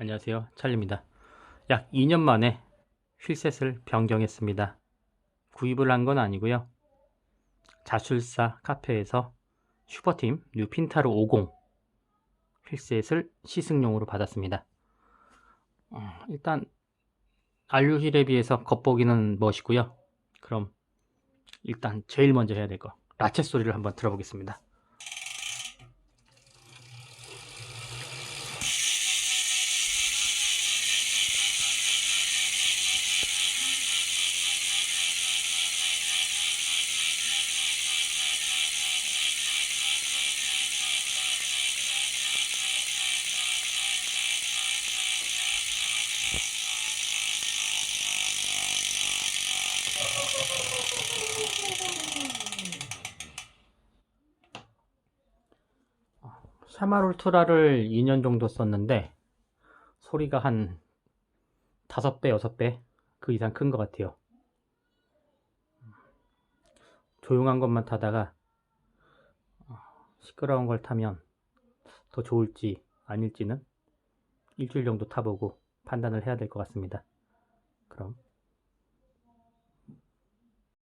안녕하세요. 찰리입니다. 약 2년 만에 휠셋을 변경했습니다. 구입을 한 건 아니고요. 자술사 카페에서 슈퍼팀 뉴핀타로 50 휠셋을 시승용으로 받았습니다. 어, 일단 알류힐에 비해서 겉보기는 멋있고요. 그럼 일단 제일 먼저 해야 될 거 라쳇 소리를 한번 들어보겠습니다. 샤말 울트라를 2년 정도 썼는데 소리가 한 5배, 6배 그 이상 큰 것 같아요. 조용한 것만 타다가 어, 시끄러운 걸 타면 더 좋을지 아닐지는 일주일 정도 타보고 판단을 해야 될 것 같습니다. 그럼